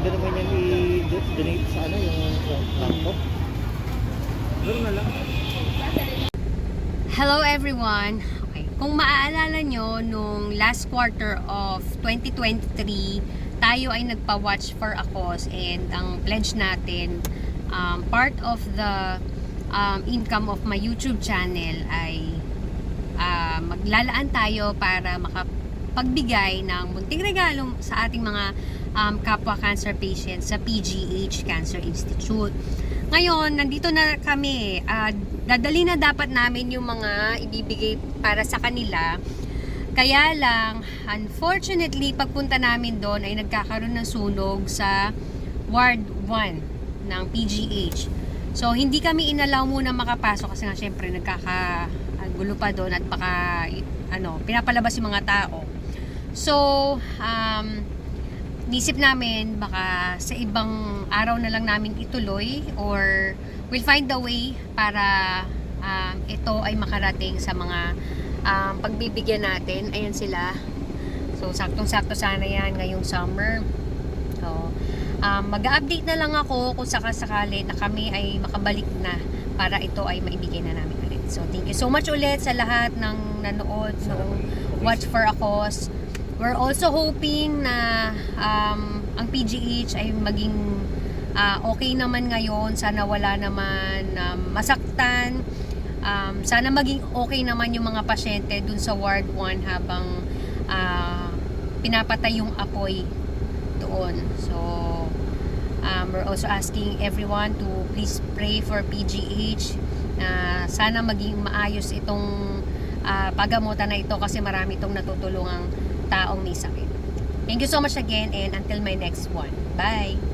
Pwede naman yan i-donate sa ano, yung laptop. Ganoon na lang. Hello everyone! Okay. Kung maaalala nyo, nung last quarter of 2023, tayo ay nagpa-watch for a cause and ang pledge natin, um, part of the um, income of my YouTube channel ay ah, maglalaan tayo para makapagbigay ng munting regalo sa ating mga um, kapwa cancer patients sa PGH Cancer Institute. Ngayon, nandito na kami. Ah, dadali na dapat namin yung mga ibibigay para sa kanila. Kaya lang, unfortunately, pagpunta namin doon ay nagkakaroon ng sunog sa Ward 1 ng PGH. So, hindi kami inalaw muna makapasok kasi nga syempre nagkakagulo pa doon at baka ano, pinapalabas yung mga tao. So, um, nisip namin baka sa ibang araw na lang namin ituloy or we'll find the way para um, ito ay makarating sa mga um, pagbibigyan natin. Ayan sila. So, saktong-sakto sana yan ngayong summer. So, um, mag-update na lang ako kung sakasakali na kami ay makabalik na para ito ay maibigay na namin ulit. So, thank you so much ulit sa lahat ng nanood, nung Watch for a Cause. We're also hoping na um, ang PGH ay maging ah, okay naman ngayon. Sana wala naman um, masaktan. Um, sana maging okay naman yung mga pasyente dun sa Ward 1 habang ah, pinapatay yung apoy doon. So, um, we're also asking everyone to please pray for PGH na sana maging maayos itong ah, pagamutan na ito kasi marami itong natutulungang taong may sakit. Thank you so much again and until my next one. Bye!